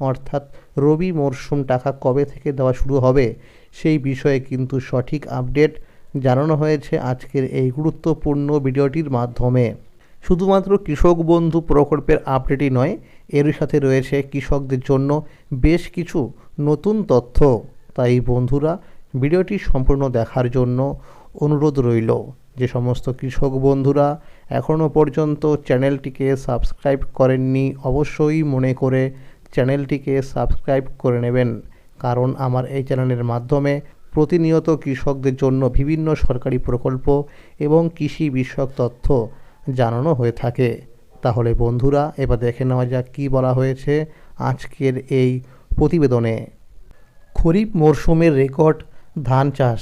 অর্থাৎ রবি মরশুম টাকা কবে থেকে দেওয়া শুরু হবে সেই বিষয়ে কিন্তু সঠিক আপডেট জানানো হয়েছে আজকের এই গুরুত্বপূর্ণ ভিডিওটির মাধ্যমে। শুধুমাত্র কৃষক বন্ধু প্রকল্পের আপডেটই নয় এর সাথে রয়েছে কৃষকদের জন্য বেশ কিছু নতুন তথ্য। তাই বন্ধুরা, ভিডিওটি সম্পূর্ণ দেখার জন্য অনুরোধ রইল। যে সমস্ত কৃষক বন্ধুরা এখনও পর্যন্ত চ্যানেলটিকে সাবস্ক্রাইব করেননি, অবশ্যই মনে করে চ্যানেলটিকে সাবস্ক্রাইব করে নেবেন। কারণ আমার এই চ্যানেলের মাধ্যমে প্রতিনিয়ত কৃষকদের জন্য বিভিন্ন সরকারি প্রকল্প এবং কৃষি বিষয়ক তথ্য জানানো হয়ে থাকে। তাহলে বন্ধুরা, এবার দেখে নেওয়া যাক কী বলা হয়েছে আজকের এই প্রতিবেদনে। খরিফ মরশুমের রেকর্ড ধান চাষ,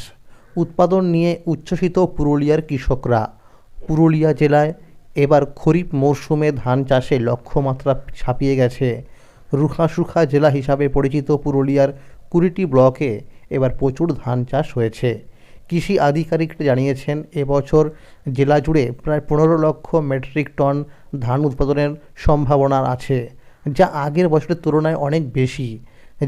উৎপাদন নিয়ে উচ্ছ্বসিত পুরুলিয়ার কৃষকরা। পুরুলিয়া জেলায় এবার খরিফ মরশুমে ধান চাষে লক্ষ্যমাত্রা ছাপিয়ে গেছে। রুখাসুখা জেলা হিসাবে পরিচিত পুরুলিয়ার কুড়িটি ব্লকে এবার প্রচুর ধান চাষ হয়েছে। কৃষি আধিকারিকরা জানিয়েছেন, এবছর জেলা জুড়ে প্রায় পনেরো লক্ষ মেট্রিক টন ধান উৎপাদনের সম্ভাবনা আছে, যা আগের বছরের তুলনায় অনেক বেশি।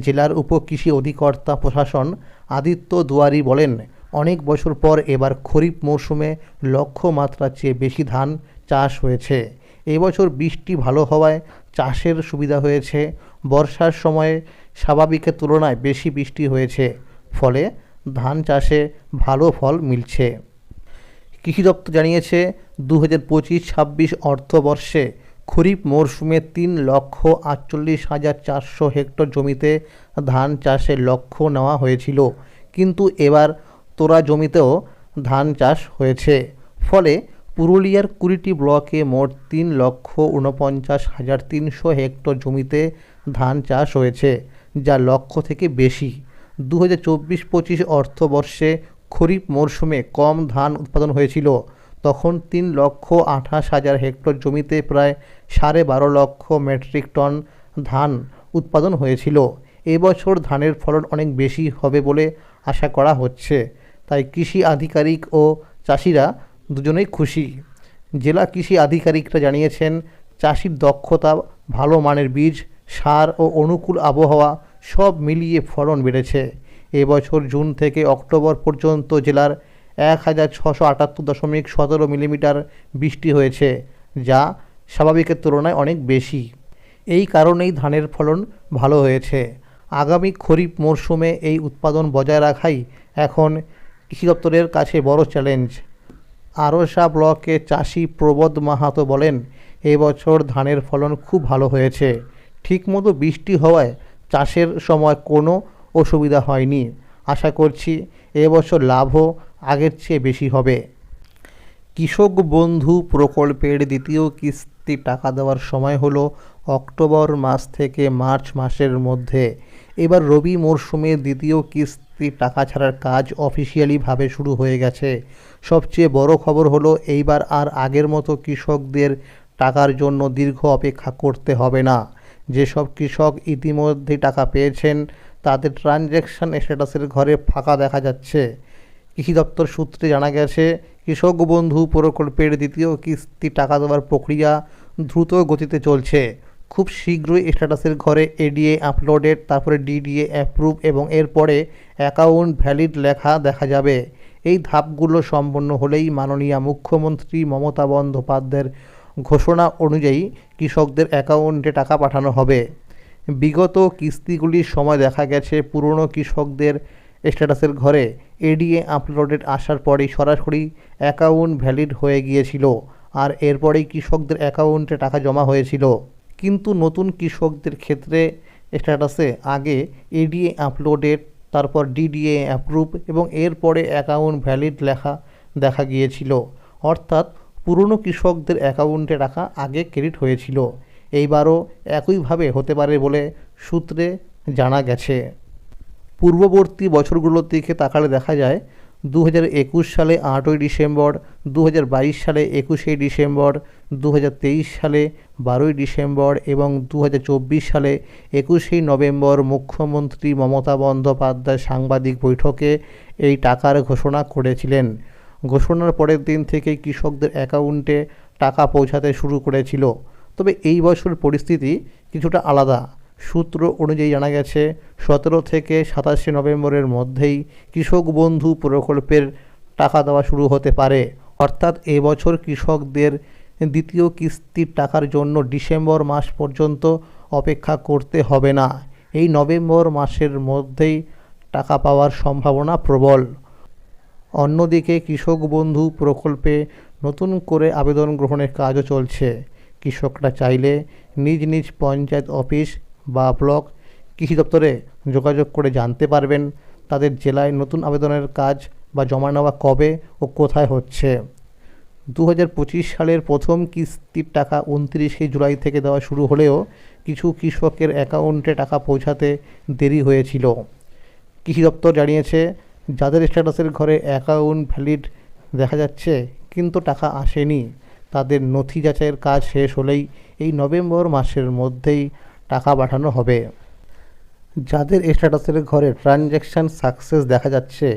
জেলার উপকৃষি অধিকর্তা প্রশাসন আদিত্য দুয়ারি বলেন, অনেক বছর পর এবার খরিফ মৌসুমে লক্ষ্যমাত্রার চেয়ে বেশি ধান চাষ হয়েছে। এবছর বৃষ্টি ভালো হওয়ায় চাষের সুবিধা হয়েছে। বর্ষার সময়ে স্বাভাবিকের তুলনায় বেশি বৃষ্টি হয়েছে, ফলে ধান চাষে ভালো ফল মিলছে। কৃষি দপ্তর জানিয়েছে দু হাজার পঁচিশ ছাব্বিশ অর্থবর্ষে খরিফ মরশুমে তিন লক্ষ আটচল্লিশ হাজার চারশো হেক্টর জমিতে ধান চাষের লক্ষ্য নেওয়া হয়েছিল। কিন্তু এবার তোরা জমিতেও ধান চাষ হয়েছে। ফলে পুরুলিয়ার কুড়িটি ব্লকে মোট তিন লক্ষ উনপঞ্চাশ হাজার তিনশো হেক্টর জমিতে ধান চাষ হয়েছে যা লক্ষ থেকে বেশি। দু হাজার চব্বিশ পঁচিশ অর্থবর্ষে খরিফ মরশুমে কম ধান উৎপাদন হয়েছিল। তখন তিন লক্ষ আঠাশ হাজার হেক্টর জমিতে প্রায় সাড়ে বারো লক্ষ মেট্রিক টন ধান উৎপাদন হয়েছিল। এবছর ধানের ফলন অনেক বেশি হবে বলে আশা করা হচ্ছে। তাই কৃষি আধিকারিক ও চাষিরা দুজনেই খুশি। জেলা কৃষি আধিকারিকরা জানিয়েছেন, চাষির দক্ষতা, ভালো মানের বীজ, সার ও অনুকূল আবহাওয়া সব মিলিয়ে ফলন বেড়েছে। এবছর জুন থেকে অক্টোবর পর্যন্ত জেলার এক হাজার ছশো আটাত্তর দশমিক সতেরো মিলিমিটার বৃষ্টি হয়েছে, যা স্বাভাবিকের তুলনায় অনেক বেশি। এই কারণেই ধানের ফলন ভালো হয়েছে। আগামী খরিফ মরশুমে এই উৎপাদন বজায় রাখাই এখন কৃষি দপ্তরের কাছে বড় চ্যালেঞ্জ। আরসা ব্লকে চাষি প্রবোধ মাহাতো বলেন এবছর ধানের ফলন খুব ভালো হয়েছে। ঠিকমতো বৃষ্টি হওয়ায় চাষের সময় কোনো অসুবিধা হয়নি। আশা করছি এবছর লাভও আগের চেয়ে বেশি হবে। কৃষক বন্ধু প্রকল্পের দ্বিতীয় কিস্তি টাকা দেওয়ার সময় হলো অক্টোবর মাস থেকে মার্চ মাসের মধ্যে। এবার রবি মরশুমে দ্বিতীয় কিস্তি টাকা ছাড়ার কাজ অফিসিয়ালিভাবে শুরু হয়ে গেছে। সবচেয়ে বড় খবর হলো, এইবার আর আগের মতো কৃষকদের টাকার জন্য দীর্ঘ অপেক্ষা করতে হবে না। যেসব কৃষক ইতিমধ্যে টাকা পেয়েছেন, তাদের ট্রানজ্যাকশান স্ট্যাটাসের ঘরে ফাঁকা দেখা যাচ্ছে। কৃষি দপ্তর সূত্রে জানা গেছে, কৃষক বন্ধু প্রকল্পের দ্বিতীয় কিস্তি টাকা দেওয়ার প্রক্রিয়া দ্রুত গতিতে চলছে। খুব শীঘ্রই স্ট্যাটাসের ঘরে এডিএ আপলোডেড তারপরে ডিডিএ অ্যাপ্রুভ এবং এরপরে অ্যাকাউন্ট ভ্যালিড লেখা দেখা যাবে। এই ধাপগুলো সম্পন্ন হলেই মাননীয় মুখ্যমন্ত্রী মমতা বন্দ্যোপাধ্যায়ের ঘোষণা অনুযায়ী কৃষকদের অ্যাকাউন্টে টাকা পাঠানো হবে। বিগত কিস্তিগুলির সময় দেখা গেছে পুরনো কৃষকদের স্ট্যাটাসের ঘরে এডিএ আপলোডেড আসার পরেই সরাসরি অ্যাকাউন্ট ভ্যালিড হয়ে গিয়েছিল, আর এরপরেই কৃষকদের অ্যাকাউন্টে টাকা জমা হয়েছিল। কিন্তু নতুন কৃষকদের ক্ষেত্রে স্ট্যাটাসে আগে এডিএ আপলোডেড তারপর ডিডিএ অ্যাপ্রুভ এবং এরপরে অ্যাকাউন্ট ভ্যালিড লেখা দেখা গিয়েছিল। অর্থাৎ পুরনো কৃষকদের অ্যাকাউন্টে রাখা আগে ক্রেডিট হয়েছিল। এইবারও একইভাবে হতে পারে বলে সূত্রে জানা গেছে। পূর্ববর্তী বছরগুলোর দিকে তাকালে দেখা যায় দু হাজার একুশ সালে আটই ডিসেম্বর দু হাজার বাইশ সালে একুশে ডিসেম্বর দু হাজার তেইশ সালে বারোই ডিসেম্বর এবং দু হাজার চব্বিশ সালে একুশেই নভেম্বর মুখ্যমন্ত্রী মমতা বন্দ্যোপাধ্যায় সাংবাদিক বৈঠকে এই টাকার ঘোষণা করেছিলেন। ঘোষণার পরের দিন থেকে কৃষকদের অ্যাকাউন্টে টাকা পৌঁছাতে শুরু করেছিল। তবে এই বছর পরিস্থিতি কিছুটা আলাদা। সূত্র অনুযায়ী জানা গেছে, সতেরো থেকে সাতাশে নভেম্বরের মধ্যেই কৃষক বন্ধু প্রকল্পের টাকা দেওয়া শুরু হতে পারে। অর্থাৎ এবছর কৃষকদের দ্বিতীয় কিস্তির টাকার জন্য ডিসেম্বর মাস পর্যন্ত অপেক্ষা করতে হবে না। এই নভেম্বর মাসের মধ্যেই টাকা পাওয়ার সম্ভাবনা প্রবল। অন্যদিকে কৃষক বন্ধু প্রকল্পে নতুন করে আবেদন গ্রহণের কাজও চলছে। কৃষকরা চাইলে নিজ নিজ পঞ্চায়েত অফিস বা ব্লক কৃষি দপ্তরে যোগাযোগ করে জানতে পারবেন তাদের জেলায় নতুন আবেদনের কাজ বা জমা নেওয়া কবে ও কোথায় হচ্ছে। দু হাজার পঁচিশ সালের প্রথম কিস্তির টাকা উনত্রিশে জুলাই থেকে দেওয়া শুরু হলেও কিছু কৃষকের অ্যাকাউন্টে টাকা পৌঁছাতে দেরি হয়েছিল। কৃষি দপ্তর জানিয়েছে, যাদের স্ট্যাটাসের ঘরে অ্যাকাউন্ট ভ্যালিড দেখা যাচ্ছে কিন্তু টাকা আসেনি, তাদের নথি যাচাইয়ের কাজ শেষ হলেই এই নভেম্বর মাসের মধ্যেই টাকা পাঠানো হবে। যাদের স্ট্যাটাসের ঘরে ট্রানজ্যাকশান সাকসেস দেখা যাচ্ছে,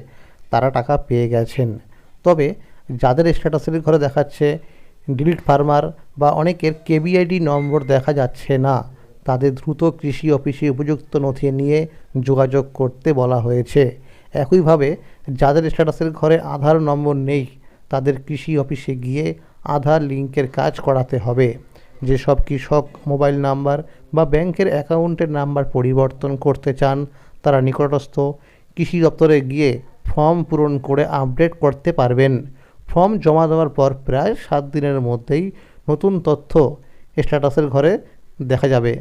তারা টাকা পেয়ে গেছেন। তবে যাদের স্ট্যাটাসের ঘরে দেখাচ্ছে ডিলিট ফার্মার বা অনেকের কেবিআইডি নম্বর দেখা যাচ্ছে না, তাদের দ্রুত কৃষি অফিসে উপযুক্ত নথি নিয়ে যোগাযোগ করতে বলা হয়েছে। একইভাবে যাদের স্ট্যাটাসের ঘরে আধার নম্বর নেই, তাদের কৃষি অফিসে গিয়ে আধার লিঙ্কের কাজ করাতে হবে। যেসব কৃষক মোবাইল নাম্বার বা ব্যাংকের অ্যাকাউন্টের নাম্বার পরিবর্তন করতে চান, তারা নিকটস্থ কৃষি দপ্তরে গিয়ে ফর্ম পূরণ করে আপডেট করতে পারবেন। ফর্ম জমা দেওয়ার পর প্রায় সাত দিনের মধ্যেই নতুন তথ্য স্ট্যাটাসের ঘরে দেখা যাবে।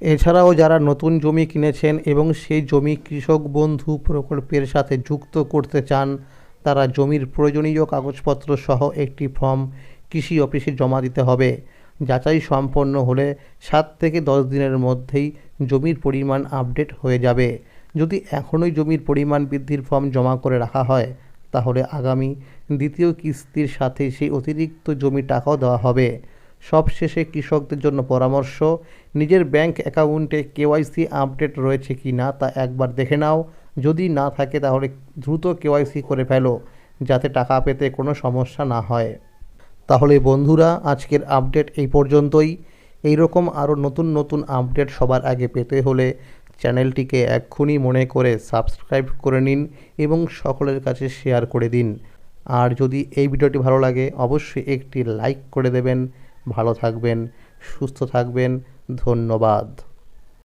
এছাড়াও যারা নতুন জমি কিনেছেন এবং সেই জমি কৃষক বন্ধু প্রকল্পের সাথে যুক্ত করতে চান, তারা জমির প্রয়োজনীয় কাগজপত্র সহ একটি ফর্ম কৃষি অফিসে জমা দিতে হবে। যাচাই সম্পন্ন হলে সাত থেকে দশ দিনের মধ্যেই জমির পরিমাণ আপডেট হয়ে যাবে। যদি এখনই জমির পরিমাণ বৃদ্ধির ফর্ম জমা করে রাখা হয়, তাহলে আগামী দ্বিতীয় কিস্তির সাথে সেই অতিরিক্ত জমি টাকাও দেওয়া হবে। সবশেষে কৃষকদের জন্য পরামর্শ, নিজের ব্যাংক অ্যাকাউন্টে কেওয়াইসি আপডেট রয়েছে কি না তা একবার দেখে নাও। যদি না থাকে, তাহলে দ্রুত কেওয়াইসি করে ফেলো, যাতে টাকা পেতে কোনো সমস্যা না হয়। তাহলে বন্ধুরা, আজকের আপডেট এই পর্যন্তই। এই রকম আরও নতুন নতুন আপডেট সবার আগে পেতে হলে চ্যানেলটিকে এক্ষুনি মনে করে সাবস্ক্রাইব করে নিন এবং সকলের কাছে শেয়ার করে দিন। আর যদি এই ভিডিওটি ভালো লাগে, অবশ্যই একটি লাইক করে দেবেন। ভালো থাকবেন, সুস্থ থাকবেন। ধন্যবাদ।